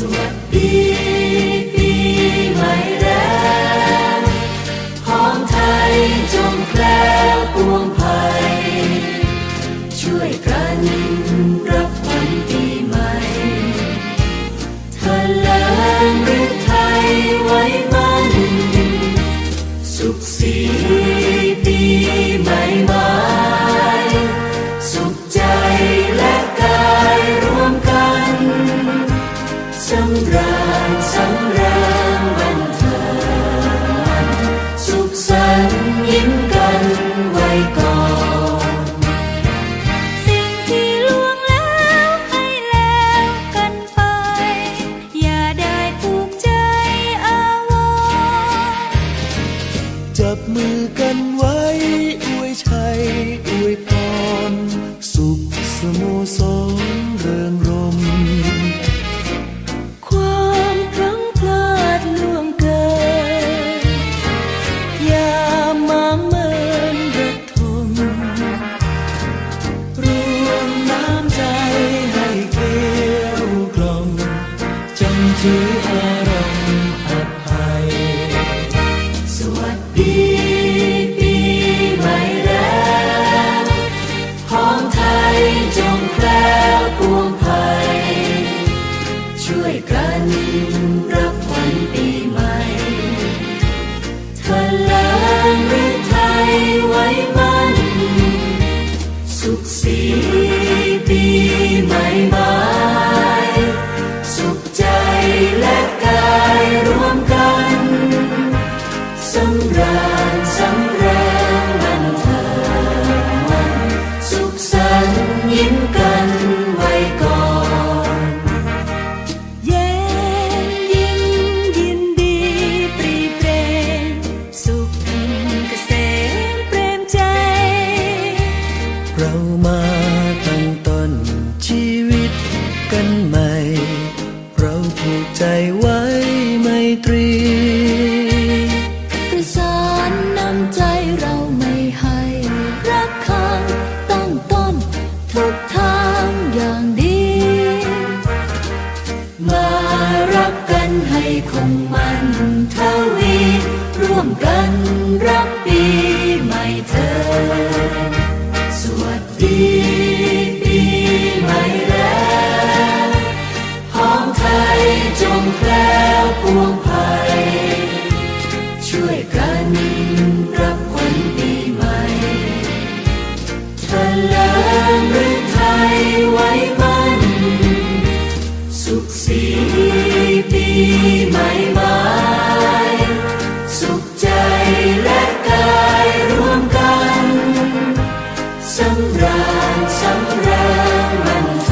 to what be. จับมือกันไว้ อวยชัย อวยพร สุขสโมสรเริงรม ความพลั้งพลาดล่วงเกิน อย่ามาเมินระทมรวมน้ำใจให้เกลียวกล่อมจำเจือ You. เรามาตั้งต้นชีวิตกันใหม่ เราผูกใจไว้ไมตรีประสานนำใจเราไม่ให้รักคางตั้งต้นทุกทางอย่างดี มารักกันให้คงมันทวี ร่วมกันรับปีใหม่เธอ be สำราญสำแรงมัน